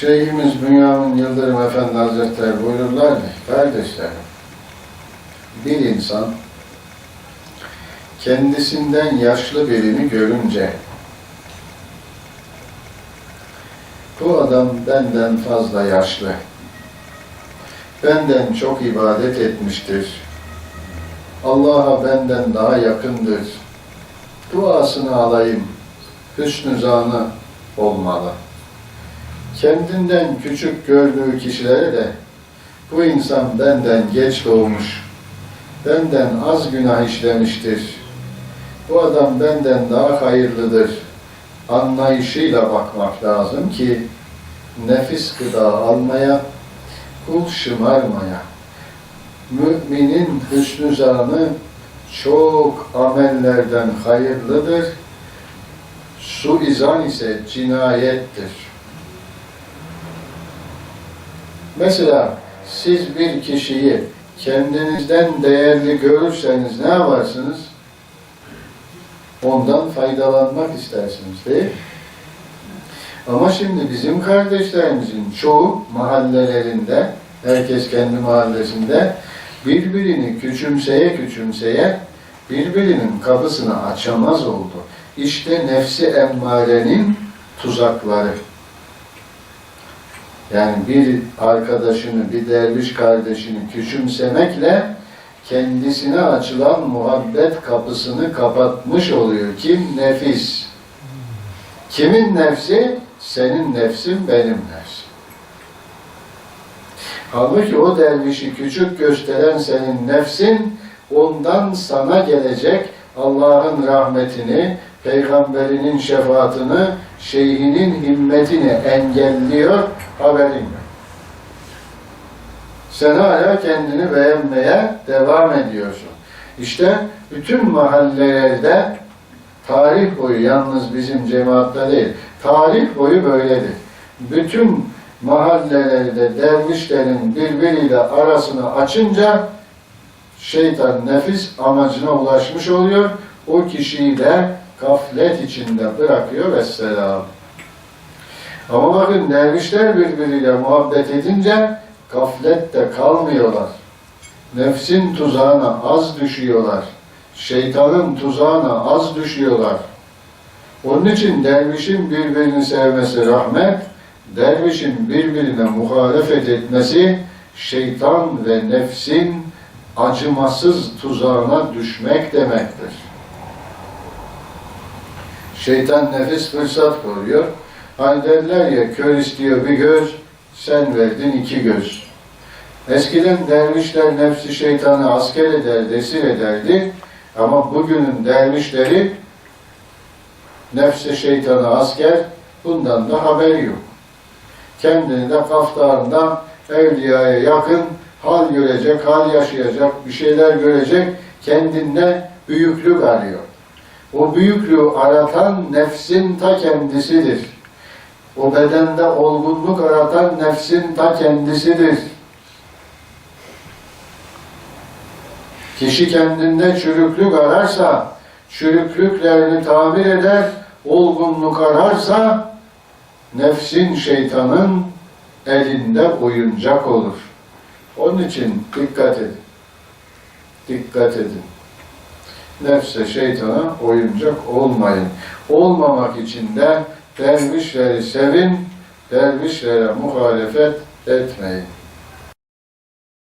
Şeyhimiz Bünyamin Yıldırım Efendi Hazretleri buyururlar ki, kardeşlerim, bir insan kendisinden yaşlı birini görünce bu adam benden fazla yaşlı, benden çok ibadet etmiştir, Allah'a benden daha yakındır, duasını alayım, hüsnü zanı olmalı. Kendinden küçük gördüğü kişilere de bu insan benden geç doğmuş, benden az günah işlemiştir, bu adam benden daha hayırlıdır anlayışıyla bakmak lazım ki nefis gıda almaya, kul şımarmaya, müminin hüsnü zanı çok amellerden hayırlıdır, suizan ise cinayettir. Mesela siz bir kişiyi kendinizden değerli görürseniz ne yaparsınız? Ondan faydalanmak istersiniz değil? Ama şimdi bizim kardeşlerimizin çoğu mahallelerinde, herkes kendi mahallesinde birbirini küçümseye küçümseye birbirinin kapısını açamaz oldu. İşte nefsi emmarenin tuzakları. Yani bir arkadaşını, bir derviş kardeşini küçümsemekle kendisine açılan muhabbet kapısını kapatmış oluyor. Kim? Nefis. Kimin nefsi? Senin nefsin, benim nefsim. Halbuki o dervişi küçük gösteren senin nefsin, ondan sana gelecek Allah'ın rahmetini, peygamberinin şefaatini, şeyhinin himmetini engelliyor, haberin yok. Sen hala kendini beğenmeye devam ediyorsun. İşte bütün mahallelerde tarih boyu yalnız bizim cemaatta değil, tarih boyu böyledir. Bütün mahallelerde dervişlerin birbiriyle arasını açınca şeytan nefis amacına ulaşmış oluyor. O kişiyi de gaflet içinde bırakıyor vesselam. Ama bakın dervişler birbiriyle muhabbet edince gaflette kalmıyorlar. Nefsin tuzağına az düşüyorlar. Şeytanın tuzağına az düşüyorlar. Onun için dervişin birbirini sevmesi rahmet, dervişin birbirine muhalefet etmesi şeytan ve nefsin acımasız tuzağına düşmek demektir. Şeytan nefis fırsat koruyor. Hani derler ya kör istiyor bir göz, sen verdin iki göz. Eskiden dervişler nefsi şeytanı asker eder, desir ederdi. Ama bugünün dervişleri nefsi şeytanı asker, bundan da haberi yok. Kendini de kaftarında evliyaya yakın hal görecek, hal yaşayacak, bir şeyler görecek, kendinde büyüklük arıyor. O büyüklüğü aratan nefsin ta kendisidir. O bedende olgunluk aratan nefsin ta kendisidir. Kişi kendinde çürüklük ararsa, çürüklüklerini tamir eder, olgunluk ararsa, nefsin şeytanın elinde oyuncak olur. Onun için dikkat edin. Dikkat edin. Nefse şeytana oyuncak olmayın. Olmamak için de dervişleri sevin, dervişlere muhalefet etmeyin.